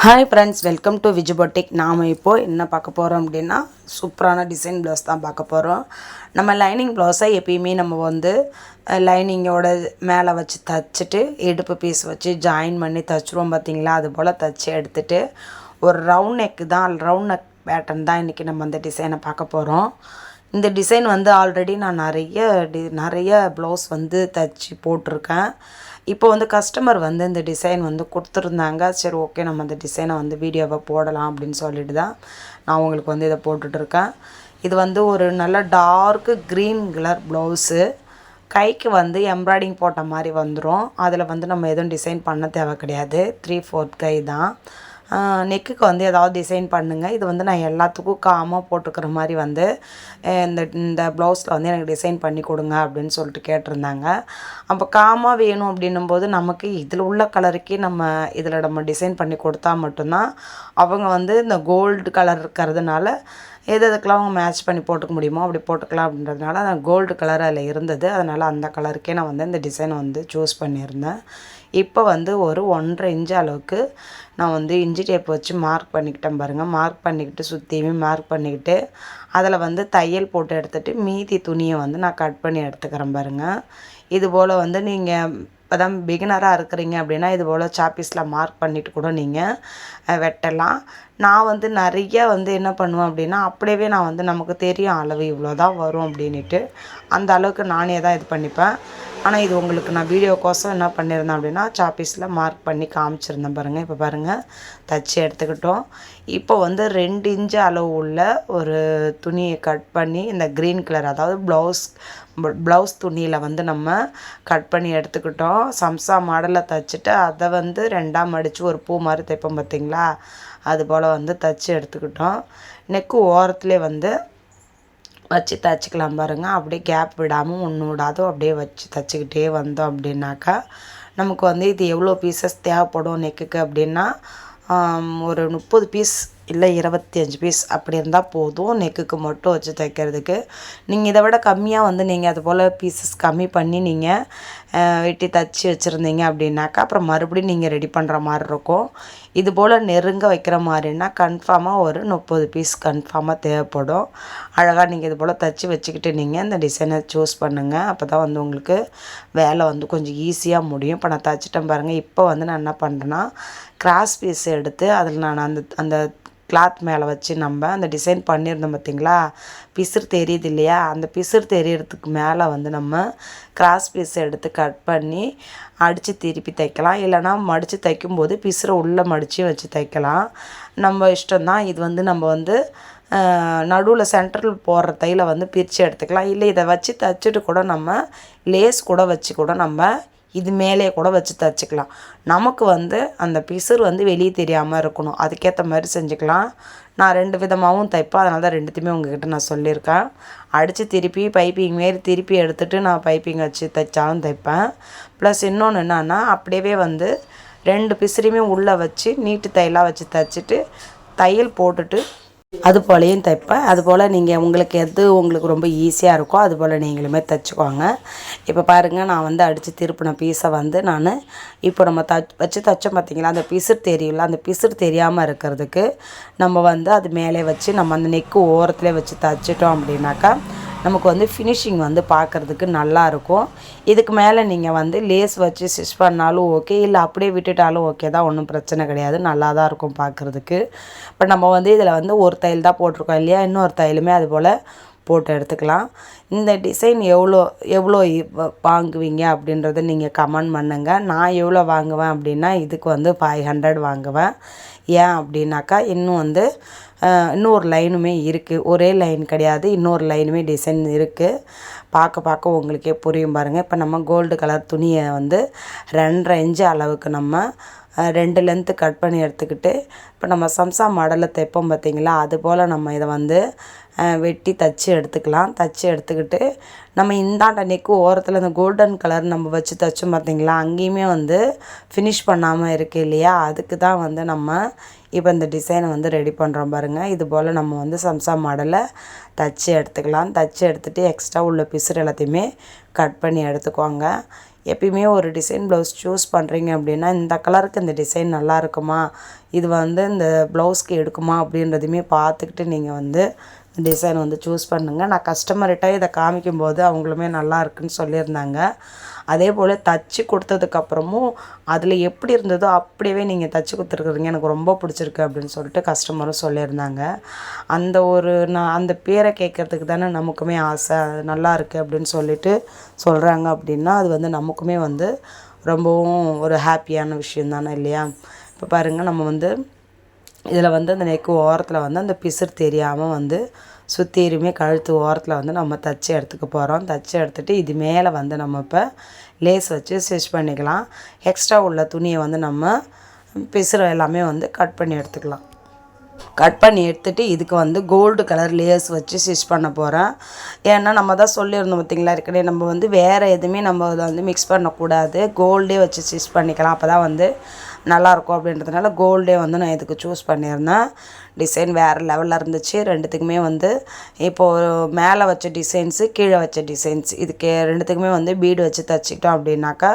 Hi friends welcome to விஜுபோட்டிக் நாம் இப்போது என்ன பார்க்க போகிறோம் அப்படின்னா சூப்பரான டிசைன் ப்ளவுஸ் தான் பார்க்க போகிறோம் நம்ம லைனிங் ப்ளவுஸை எப்பயுமே நம்ம வந்து லைனிங்கோட மேலே வச்சு தச்சுட்டு இடுப்பு பீஸ் வச்சு ஜாயின் பண்ணி தச்சுருவோம் பார்த்தீங்களா? அது போல் தச்சு எடுத்துகிட்டு ஒரு ரவுண்ட் நெக்கு தான் ரவுண்ட் நெக் பேட்டர்ன் தான் இன்றைக்கி நம்ம அந்த டிசைனை பார்க்க போகிறோம் இந்த டிசைன் வந்து ஆல்ரெடி நான் நிறைய டி நிறைய ப்ளவுஸ் வந்து தச்சு போட்டிருக்கேன். இப்போ வந்து கஸ்டமர் வந்து இந்த டிசைன் வந்து கொடுத்துருந்தாங்க. சரி ஓகே நம்ம அந்த டிசைனை வந்து வீடியோவை போடலாம் அப்படின்னு சொல்லிட்டு தான் நான் உங்களுக்கு வந்து இதை போட்டுட்ருக்கேன் இது வந்து ஒரு நல்ல டார்க்கு க்ரீன் கலர் ப்ளவுஸு கைக்கு வந்து எம்ப்ராய்டிங் போட்ட மாதிரி வந்துடும் அதில் வந்து நம்ம எதுவும் டிசைன் பண்ண தேவை கிடையாது. த்ரீ ஃபோர்த் கை தான். நெக்குக்கு வந்து ஏதாவது டிசைன் பண்ணுங்கள் இது வந்து நான் எல்லாத்துக்கும் காமாக போட்டுக்கிற மாதிரி வந்து இந்த இந்த ப்ளவுஸில் வந்து எனக்கு டிசைன் பண்ணி கொடுங்க அப்படின்னு சொல்லிட்டு கேட்டிருந்தாங்க. அப்போ காமாக வேணும் அப்படின்னும் போது நமக்கு இதில் உள்ள கலருக்கே நம்ம இதில் நம்ம டிசைன் பண்ணி கொடுத்தா மட்டும்தான் அவங்க வந்து இந்த கோல்டு கலர் இருக்கிறதுனால எது எதுக்கெல்லாம் அவங்க மேட்ச் பண்ணி போட்டுக்க முடியுமோ அப்படி போட்டுக்கலாம் அப்படின்றதுனால அந்த கோல்டு கலர் அதில் இருந்தது. அதனால் அந்த கலருக்கே நான் வந்து இந்த டிசைனை வந்து சூஸ் பண்ணியிருந்தேன். இப்போ வந்து ஒரு ஒன்றரை இன்ச்சு அளவுக்கு நான் வந்து இஞ்சி டேப் வச்சு மார்க் பண்ணிக்கிட்டேன் பாருங்கள் மார்க் பண்ணிக்கிட்டு சுற்றியுமே மார்க் பண்ணிக்கிட்டு அதில் வந்து தையல் போட்டு எடுத்துகிட்டு மீதி துணியை வந்து நான் கட் பண்ணி எடுத்துக்கிறேன் பாருங்கள் இதுபோல் வந்து நீங்கள் அதான் பிகினராக இருக்கிறீங்க அப்படின்னா இது போல் சாப்பீஸில் மார்க் பண்ணிவிட்டு கூட நீங்கள் வெட்டலாம். நான் வந்து நிறைய வந்து என்ன பண்ணுவேன் அப்படின்னா அப்படியே நான் வந்து நமக்கு தெரியும் அளவு இவ்வளோ தான் வரும் அப்படின்ட்டு அந்த அளவுக்கு நானே தான் இது பண்ணிப்பேன். ஆனால் இது உங்களுக்கு நான் வீடியோக்கோசம் என்ன பண்ணியிருந்தேன் அப்படின்னா சாப்பீஸில் மார்க் பண்ணி காமிச்சிருந்தேன் பாருங்கள் இப்போ பாருங்கள் தச்சு எடுத்துக்கிட்டோம். இப்போ வந்து ரெண்டு இன்ச்சு அளவு உள்ள ஒரு துணியை கட் பண்ணி இந்த க்ரீன் கலர் அதாவது ப்ளவுஸ் ப்ளவுஸ் துணியில் வந்து நம்ம கட் பண்ணி எடுத்துக்கிட்டோம். சம்சா மாடலில் தைச்சிட்டு அதை வந்து ரெண்டாம் மடித்து ஒரு பூ மாதிரி தைப்போம் பார்த்தீங்களா அது போல் வந்து தைச்சி எடுத்துக்கிட்டோம். நெக்கு ஓரத்துலேயே வந்து வச்சு தைச்சிக்கலாம் பாருங்கள் அப்படியே கேப் விடாமல் ஒன்று விடாதோ. அப்படியே வச்சு தைச்சிக்கிட்டே வந்தோம் அப்படின்னாக்கா நமக்கு வந்து இது எவ்வளோ பீசஸ் தேவைப்படும் நெக்குக்கு அப்படின்னா ஒரு முப்பது பீஸ் இல்லை இருபத்தி அஞ்சு பீஸ் அப்படி இருந்தால் போதும். நெக்குக்கு மட்டும் வச்சு தைக்கிறதுக்கு. நீங்கள் இதை விட கம்மியாக வந்து நீங்கள் அது போல் பீசஸ் கம்மி பண்ணி நீங்கள் வெட்டி தச்சு வச்சுருந்தீங்க அப்படின்னாக்கா அப்புறம் மறுபடியும் நீங்கள் ரெடி பண்ணுற மாதிரி இருக்கும். இது போல் நெருங்க வைக்கிற மாதிரின்னா கன்ஃபார்மாக ஒரு முப்பது பீஸ் கன்ஃபார்மாக தேவைப்படும். அழகாக நீங்கள் இது போல் தச்சு வச்சுக்கிட்டு நீங்கள் இந்த டிசைனை சூஸ் பண்ணுங்கள் அப்போ தான் வந்து உங்களுக்கு வேலை வந்து கொஞ்சம் ஈஸியாக முடியும். இப்போ நான் தச்சிட்டேன் பாருங்கள் இப்போ வந்து நான் என்ன பண்ணுறேன்னா கிராஸ் பீஸ் எடுத்து அதில் நான் அந்த அந்த கிளாத் மேலே வச்சு நம்ம அந்த டிசைன் பண்ணியிருந்தோம் பார்த்தீங்களா பிசுறு தெரியுது இல்லையா? அந்த பிசுறு தெரியறதுக்கு மேலே வந்து நம்ம கிராஸ் பீஸ் எடுத்து கட் பண்ணி அடித்து திருப்பி தைக்கலாம். இல்லைனா மடித்து தைக்கும்போது பிசுரை உள்ளே மடித்து வச்சு தைக்கலாம். நம்ம இஷ்டம்தான். இது வந்து நம்ம வந்து நடுவில் சென்டரில் போடுற தையில் வந்து பிரித்து எடுத்துக்கலாம். இல்லை இதை வச்சு தைச்சிட்டு கூட நம்ம லேஸ் கூட வச்சு கூட நம்ம இது மேலே கூட வச்சு தைச்சிக்கலாம். நமக்கு வந்து அந்த பிசுறு வந்து வெளியே தெரியாமல் இருக்கணும். அதுக்கேற்ற மாதிரி செஞ்சுக்கலாம். நான் ரெண்டு விதமாகவும் தைப்பேன். அதனால தான் ரெண்டுத்தையுமே உங்ககிட்ட நான் சொல்லியிருக்கேன். அடித்து திருப்பி பைப்பிங் மாரி திருப்பி எடுத்துகிட்டு நான் பைப்பிங் வச்சு தைச்சாலும் தைப்பேன். ப்ளஸ் இன்னொன்று என்னென்னா அப்படியே வந்து ரெண்டு பிசுறையுமே உள்ளே வச்சு நீட்டு தையலாக வச்சு தைச்சிட்டு தையல் போட்டுட்டு அது போலையும் தைப்பேன். அது போல் நீங்கள் உங்களுக்கு எது உங்களுக்கு ரொம்ப ஈஸியாக இருக்கோ அது போல் நீங்களுமே தைச்சிக்கோங்க. இப்போ பாருங்கள் நான் வந்து அடித்து திருப்பின பீஸை வந்து நான் இப்போ நம்ம த வச்சு தைச்சோம் பார்த்தீங்களா அந்த பிசுறு தெரியும்ல அந்த பிசுறு தெரியாமல் இருக்கிறதுக்கு நம்ம வந்து அது மேலே வச்சு நம்ம அந்த நெக்கு ஓரத்துலேயே வச்சு தைச்சிட்டோம் அப்படின்னாக்கா நமக்கு வந்து ஃபினிஷிங் வந்து பார்க்குறதுக்கு நல்லா இருக்கும். இதுக்கு மேலே நீங்கள் வந்து லேஸ் வச்சு ஸ்டிச் பண்ணாலும் ஓகே இல்லை அப்படியே விட்டுட்டாலும் ஓகே தான் ஒன்றும் பிரச்சனை கிடையாது. நல்லா தான் இருக்கும் பார்க்குறதுக்கு. இப்போ நம்ம வந்து இதில் வந்து ஒரு தையல் தான் போட்டிருக்கோம் இல்லையா? இன்னொரு தையலுமே அது போல் போட்டு எடுத்துக்கலாம். இந்த டிசைன் எவ்வளோ எவ்வளோ வ- வாங்குவீங்க அப்படின்றத நீங்கள் கமெண்ட் பண்ணுங்கள் நான் எவ்வளோ வாங்குவேன் அப்படின்னா இதுக்கு வந்து ஃபைவ் ஹண்ட்ரட் வாங்குவேன். ஏன் அப்படின்னாக்கா இன்னும் வந்து இன்னொரு லைனுமே இருக்குது ஒரே லைன் கிடையாது. இன்னொரு லைனுமே டிசைன் இருக்குது பார்க்க பார்க்க உங்களுக்கே புரியும் பாருங்கள் இப்போ நம்ம கோல்டு கலர் துணியை வந்து ரெண்டரை இன்ச்சு அளவுக்கு நம்ம ரெண்டு லென்த்து கட் பண்ணி எடுத்துக்கிட்டு இப்போ நம்ம சம்சா மாடலில் தைப்போம் பார்த்தீங்களா அது போல் நம்ம இதை வந்து வெட்டி தச்சு எடுத்துக்கலாம். தச்சு எடுத்துக்கிட்டு நம்ம இந்தாண்ட நெக்கு ஓரத்தில் இந்த கோல்டன் கலர் நம்ம வச்சு தைச்சோம் பார்த்தீங்களா அங்கேயுமே வந்து ஃபினிஷ் பண்ணாமல் இருக்குது இல்லையா? அதுக்கு தான் வந்து நம்ம இப்போ இந்த டிசைனை வந்து ரெடி பண்ணுறோம் பாருங்கள் இது போல் நம்ம வந்து சம்சா மாடலை தச்சு எடுத்துக்கலாம். தச்சு எடுத்துகிட்டு எக்ஸ்ட்ரா உள்ள பிசுறு எல்லாத்தையுமே கட் பண்ணி எடுத்துக்கோங்க. எப்பயுமே ஒரு டிசைன் ப்ளவுஸ் சூஸ் பண்ணுறீங்க அப்படின்னா இந்த கலருக்கு இந்த டிசைன் நல்லா இருக்குமா? இது வந்து இந்த ப்ளவுஸ்க்கு எடுக்குமா அப்படின்றதையுமே பார்த்துக்கிட்டு நீங்கள் வந்து டிசைன் வந்து சூஸ் பண்ணுங்கள் நான் கஸ்டமர்கிட்ட இதை காமிக்கும்போது அவங்களுமே நல்லா இருக்குன்னு சொல்லியிருந்தாங்க. அதே போல் தச்சு கொடுத்ததுக்கப்புறமும் அதில் எப்படி இருந்ததோ அப்படியே நீங்கள் தச்சு கொடுத்துருக்குறீங்க. எனக்கு ரொம்ப பிடிச்சிருக்கு அப்படின்னு சொல்லிட்டு கஸ்டமரும் சொல்லியிருந்தாங்க. அந்த ஒரு நான் அந்த பேரை கேட்குறதுக்கு தானே நமக்குமே ஆசை. நல்லா இருக்குது அப்படின்னு சொல்லிட்டு சொல்கிறாங்க அப்படின்னா அது வந்து நமக்குமே வந்து ரொம்பவும் ஒரு ஹாப்பியான விஷயம் தானே இல்லையா? இப்போ பாருங்கள் நம்ம வந்து இதில் வந்து அந்த நெக்கு ஓரத்தில் வந்து அந்த பிசுறு தெரியாமல் வந்து சுற்றியுமே கழுத்து ஓரத்தில் வந்து நம்ம தச்சு எடுத்துக்க போகிறோம். தச்சு எடுத்துகிட்டு இது மேலே வந்து நம்ம இப்போ லேஸ் வச்சு ஸ்டிச் பண்ணிக்கலாம். எக்ஸ்ட்ரா உள்ள துணியை வந்து நம்ம பிசுறு எல்லாமே வந்து கட் பண்ணி எடுத்துக்கலாம். கட் பண்ணி எடுத்துகிட்டு இதுக்கு வந்து கோல்டு கலர் லேஸ் வச்சு ஸ்டிச் பண்ண போகிறேன். ஏன்னா நம்ம தான் சொல்லியிருந்தோம் பார்த்திங்களா இருக்கனே நம்ம வந்து வேறு எதுவுமே நம்ம அதை வந்து மிக்ஸ் பண்ணக்கூடாது. கோல்டே வச்சு ஸ்டிச் பண்ணிக்கலாம். அப்போ தான் வந்து நல்லாயிருக்கும் அப்படின்றதுனால கோல்டே வந்து நான் இதுக்கு சூஸ் பண்ணியிருந்தேன். டிசைன் வேறு லெவலில் இருந்துச்சு. ரெண்டுத்துக்குமே வந்து இப்போது மேலே வச்ச டிசைன்ஸு கீழே வச்ச டிசைன்ஸ் இதுக்கு ரெண்டுத்துக்குமே வந்து பீடு வச்சு தச்சுக்கிட்டோம் அப்படின்னாக்கா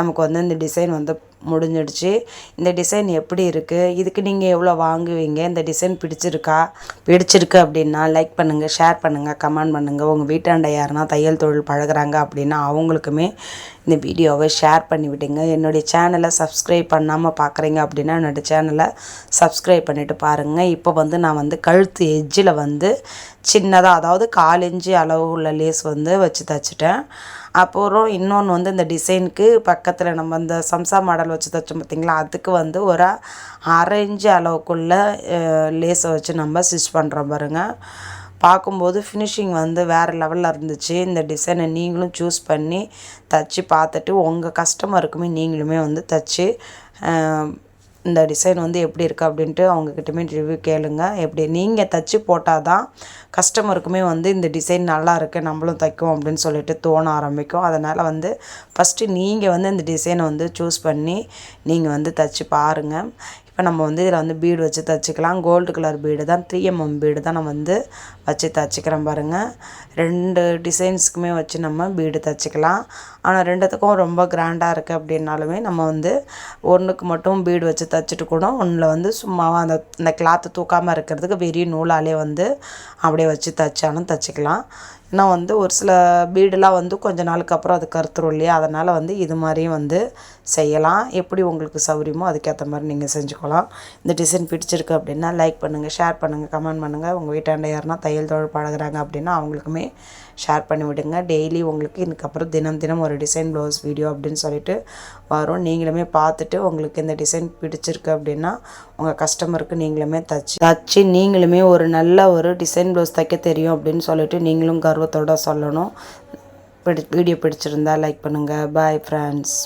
நமக்கு வந்து இந்த டிசைன் வந்து முடிஞ்சிடுச்சு. இந்த டிசைன் எப்படி இருக்குது இதுக்கு நீங்கள் எவ்வளோ வாங்குவீங்க? இந்த டிசைன் பிடிச்சிருக்கா? பிடிச்சிருக்கு அப்படின்னா லைக் பண்ணுங்கள் ஷேர் பண்ணுங்கள் கமெண்ட் பண்ணுங்கள் உங்கள் வீட்டாண்ட யாருன்னா தையல் தொழில் பழகுறாங்க அப்படின்னா அவங்களுக்குமே இந்த வீடியோவை ஷேர் பண்ணி விடுங்க. என்னுடைய சேனலை சப்ஸ்கிரைப் பண்ணாமல் பார்க்குறீங்க அப்படின்னா என்னோடய சேனலை சப்ஸ்கிரைப் பண்ணிவிட்டு பாருங்கள் இப்போ வந்து நான் வந்து கழுத்து எஜ்ஜில் வந்து சின்னதாக அதாவது கால் இன்ச்சு அளவு உள்ள லேஸ் வந்து வச்சு தச்சுட்டேன். அப்புறம் இன்னொன்று வந்து இந்த டிசைனுக்கு பக்கத்தில் நம்ம இந்த சம்சா மாடல் வச்சு தைச்சோம் பார்த்திங்களா அதுக்கு வந்து ஒரு அரை இன்ச்சு அளவுக்குள்ள லேஸை வச்சு நம்ம ஸ்டிச் பண்ணுறோம் பாருங்கள் பார்க்கும்போது ஃபினிஷிங் வந்து வேறு லெவலில் இருந்துச்சு. இந்த டிசைனை நீங்களும் சூஸ் பண்ணி தைச்சி பார்த்துட்டு உங்கள் கஸ்டமருக்குமே நீங்களுமே வந்து தைச்சி இந்த டிசைன் வந்து எப்படி இருக்குது அப்படின்ட்டு அவங்கக்கிட்டமே ரிவ்யூ கேளுங்க. எப்படி நீங்கள் தைச்சி போட்டால் தான் கஸ்டமருக்குமே வந்து இந்த டிசைன் நல்லா இருக்குது நம்மளும் தைக்கும் அப்படின்னு சொல்லிட்டு தோண ஆரம்பிக்கும். அதனால் வந்து ஃபஸ்ட்டு நீங்கள் வந்து இந்த டிசைனை வந்து சூஸ் பண்ணி நீங்கள் வந்து தைச்சி பாருங்கள் இப்போ நம்ம வந்து இதில் வந்து பீடு வச்சு தைச்சிக்கலாம். கோல்டு கலர் பீடு தான் த்ரீ எம்எம் பீடு தான் நான் வந்து வச்சு தைச்சிக்கிறேன் பாருங்கள் ரெண்டு டிசைன்ஸுக்குமே வச்சு நம்ம பீடு தைச்சிக்கலாம். ஆனால் ரெண்டுத்துக்கும் ரொம்ப கிராண்டாக இருக்குது அப்படின்னாலுமே நம்ம வந்து ஒன்றுக்கு மட்டும் பீடு வச்சு தைச்சிட்டு கூட ஒன்றில் வந்து சும்மாவாக அந்த இந்த கிளாத்து தூக்காமல் இருக்கிறதுக்கு வெறிய நூலாலே வந்து அப்படியே வச்சு தைச்சாலும் தைச்சிக்கலாம். இன்னும் வந்து ஒரு சில பீடெலாம் வந்து கொஞ்ச நாளுக்கு அப்புறம் அது கருத்துரும் இல்லையா? அதனால் வந்து இது மாதிரியும் வந்து செய்யலாம். எப்படி உங்களுக்கு சௌரியமோ அதுக்கேற்ற மாதிரி நீங்கள் செஞ்சுக்கலாம். இந்த டிசைன் பிடிச்சிருக்கு அப்படின்னா லைக் பண்ணுங்கள் ஷேர் பண்ணுங்கள் கமெண்ட் பண்ணுங்கள் உங்கள் வீட்டாண்ட யாருன்னா தையல் தொழில் பழகுறாங்க அப்படின்னா அவங்களுக்குமே ஷேர் பண்ணி விடுங்க. டெய்லி உங்களுக்கு இதுக்கப்புறம் தினம் தினம் ஒரு டிசைன் ப்ளவுஸ் வீடியோ அப்படின்னு சொல்லிட்டு வரும். நீங்களுமே பார்த்துட்டு உங்களுக்கு இந்த டிசைன் பிடிச்சிருக்கு அப்படின்னா உங்கள் கஸ்டமருக்கு நீங்களுமே தச்சு தச்சு நீங்களுமே ஒரு நல்ல ஒரு டிசைன் ப்ளவுஸ் தைக்க தெரியும் அப்படின்னு சொல்லிட்டு நீங்களும் கர்வத்தோடு சொல்லணும். பிடி வீடியோ பிடிச்சிருந்தா லைக் பண்ணுங்கள் பாய் ஃப்ரெண்ட்ஸ்.